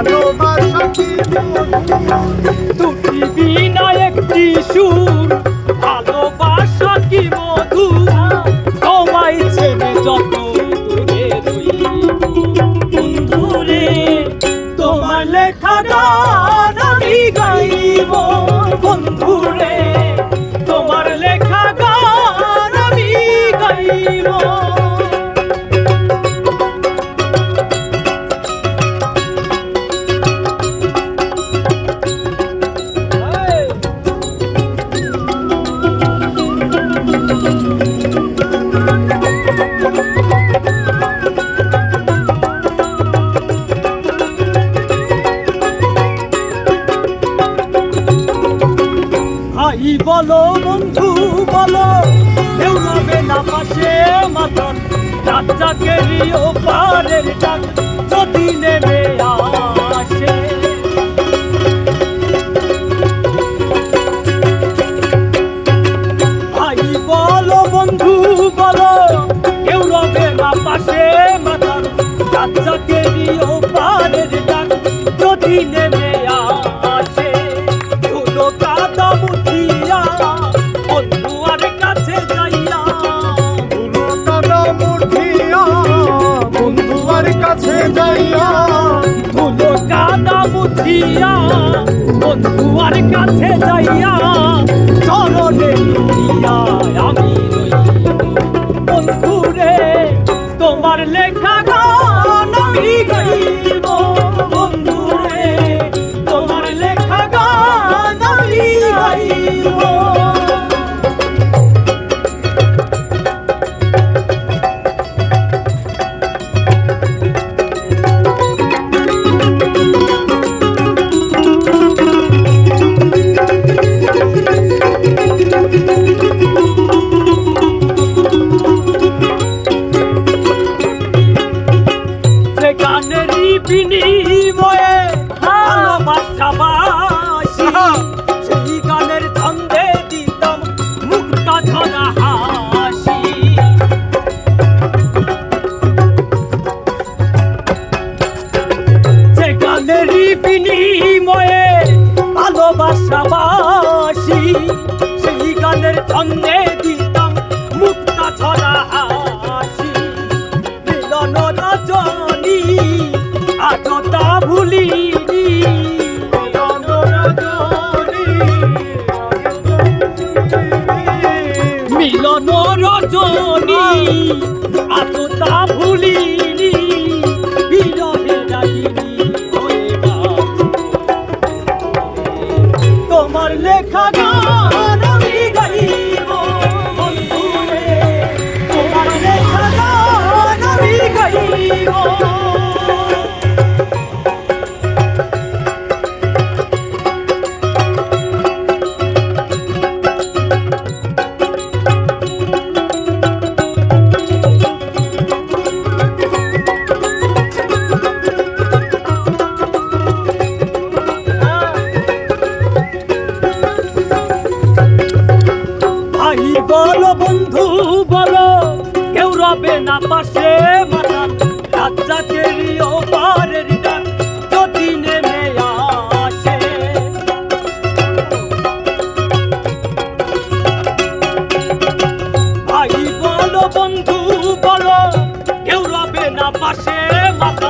ভালোবাসা। দুটি বিনা একটি সুর, ভালোবাসা কি মধু তোমায় ছেড়ে যত তোমার লেখা বন্ধুরে, তোমার লেখা গান আমি গাইব। বলো বন্ধু, বলো, কেউ রবে না পাশে মাতন রাজ্জাকে রিও পারের ডাক, যদি নেমে আসে। ভাই, বলো বন্ধু, বলো, কেউ রবে না পাশে মাতন রাজ্জাকে রিও পারের ডাক, যদি নেমে মুঠিয়া বন্ধুয়ার কাছে যাইয়া চরণে দিয়া আমি বন্ধুরে তোমার লেখা গান আমি বিনিময়ে ভালোবাসাবাসি, সেই গানের ছন্দে দিতাম মুক্তা ছড়া হাসি। মিলন রজনী আজতা ভুলিনি। মিলন রজনী মিলন রজনী লেখা গান। বলো বন্ধু বলো কেউ রবে না পাশে মাথা। রাজ্জাকে রিও পারের ডাক যদি নেমে আসে। ভাই বলো বন্ধু বলো কেউ রবে না পাশে মাথা।